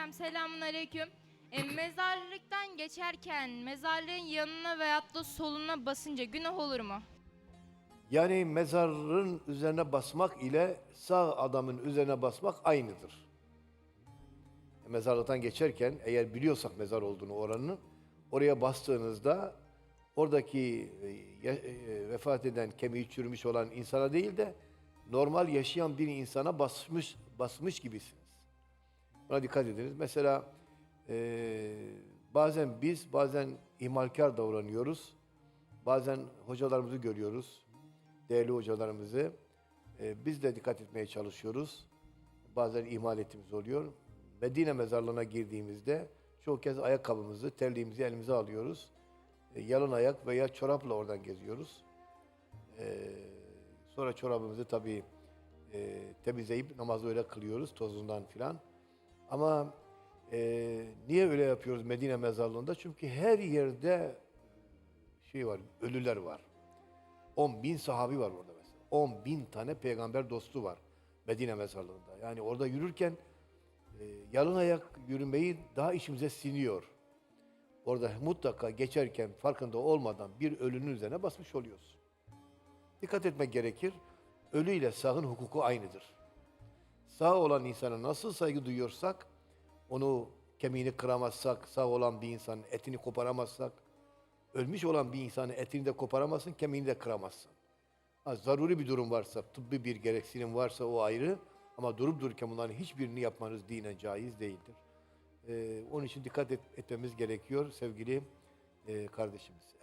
hocam selamun aleyküm. E, mezarlıktan geçerken mezarlığın yanına veyahut da soluna basınca günah olur mu? Yani mezarın üzerine basmak ile sağ adamın üzerine basmak aynıdır. Mezarlıktan geçerken eğer biliyorsak mezar olduğunu oranın oraya bastığınızda oradaki e, e, vefat eden kemiği çürümüş olan insana değil de normal yaşayan bir insana basmış basmış gibisiniz. Buna dikkat ediniz. Mesela e, bazen biz bazen ihmalkar davranıyoruz. Bazen hocalarımızı görüyoruz. Değerli hocalarımızı. E, biz de dikkat etmeye çalışıyoruz. Bazen ihmal ettiğimiz oluyor. Medine mezarlığına girdiğimizde çoğu kez ayakkabımızı, terliğimizi elimize alıyoruz. E, yalın ayak veya çorapla oradan geziyoruz. E, sonra çorabımızı tabii e, temizleyip namazı öyle kılıyoruz tozundan filan. Ama e, niye öyle yapıyoruz Medine mezarlığında? Çünkü her yerde şey var, ölüler var. 10 bin sahabi var orada mesela. 10 bin tane peygamber dostu var Medine mezarlığında. Yani orada yürürken e, yalın ayak yürümeyi daha içimize siniyor. Orada mutlaka geçerken farkında olmadan bir ölünün üzerine basmış oluyoruz. Dikkat etmek gerekir. Ölü ile sağın hukuku aynıdır. Sağ olan insana nasıl saygı duyuyorsak, onu kemiğini kıramazsak, sağ olan bir insanın etini koparamazsak, ölmüş olan bir insanın etini de koparamazsın, kemiğini de kıramazsın. Ha, zaruri bir durum varsa, tıbbi bir gereksinim varsa o ayrı. Ama durup dururken bunların hiçbirini yapmanız dinen caiz değildir. Ee, onun için dikkat et- etmemiz gerekiyor sevgili e, kardeşimiz.